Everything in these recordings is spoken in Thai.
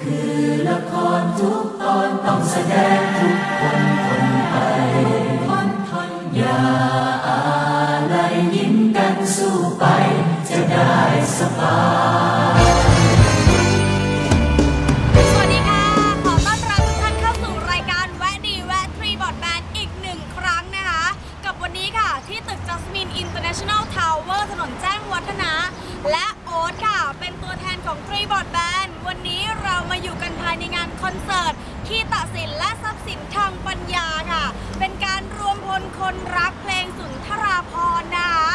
คือละครทุกตอนต้องแสดงทุกคนทนไปทนทนอย่าอะไรยิ้มกันสู้ไป จะได้สบายสวัสดีค่ะ ขอต้อนรับทุกท่านเข้าสู่รายการแวะดีแวะทรีบอร์ดแบนอีกหนึ่งครั้งนะคะ กับวันนี้ค่ะ ที่ตึกจัสมินอินเตอร์เนชั่นแนลทาวเวอร์ถนนแจ้งวัฒนะ และโอ๊ตค่ะ เป็นตัวแทนของ ที่ตะสินและทรัพย์สินทางปัญญาค่ะ เป็นการรวมพลคนรักเพลงสุนทราพรณ์นะคะ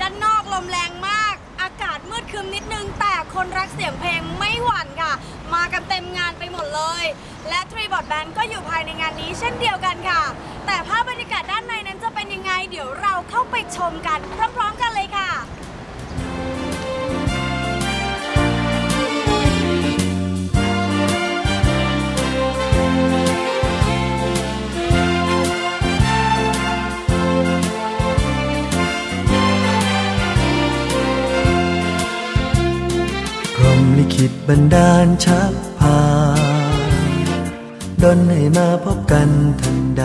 ด้านนอกลมแรงมาก อากาศมืดคึมนิดนึง แต่คนรักเสียงเพลงไม่หวั่นค่ะ มากันเต็มงานไปหมดเลย และทรีบอร์ดแบนก็อยู่ภายในงานนี้เช่นเดียวกันค่ะ แต่ภาพบรรยากาศด้านในนั้นจะเป็นยังไง เดี๋ยวเราเข้าไปชมกันพร้อม รหมลิขิตบันดาลชักพาดนให้มาพบกันทันใด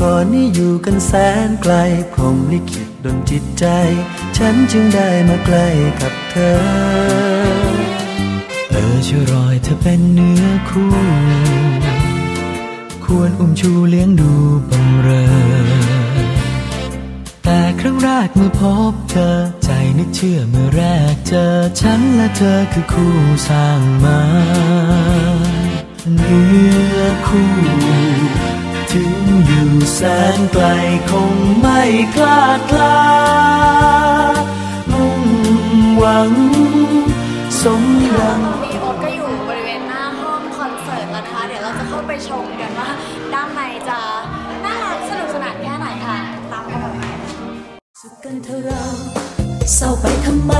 ก่อนนี้อยู่กันแสนไกลพรมลิขิตดนจิตใจ ฉันจึงได้มาใกล้กับเธอ เออช่วยรอยเธอเป็นเนื้อคู่ ควรอุ้มชูเลี้ยงดูบ รั้งแรกเมื่อพบเธอ ใจนึกเชื่อเมื่อแรกเจอ ฉันและเธอคือคู่สร้างมาเนื้อคู่ ถึงอยู่แสนไกลคงไม่คลาดลามุ่งหวัง สมดังตอนนี้โอ๊ตก็อยู่บริเวณหน้าห้องคอนเสิร์ตแล้วนะคะ เดี๋ยวเราจะเข้าไปชมกันว่าด้านในจะันเถอเราเศร้าไปทำไม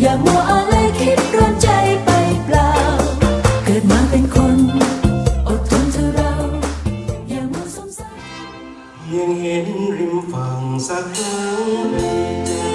อย่ามัวอะไรคิดร้อนใจไปเปล่า เกิดมาเป็นคนอดทนเธอเรา อย่ามัวสงสัยยังเห็นริมฝั่งสักครั้งในใจ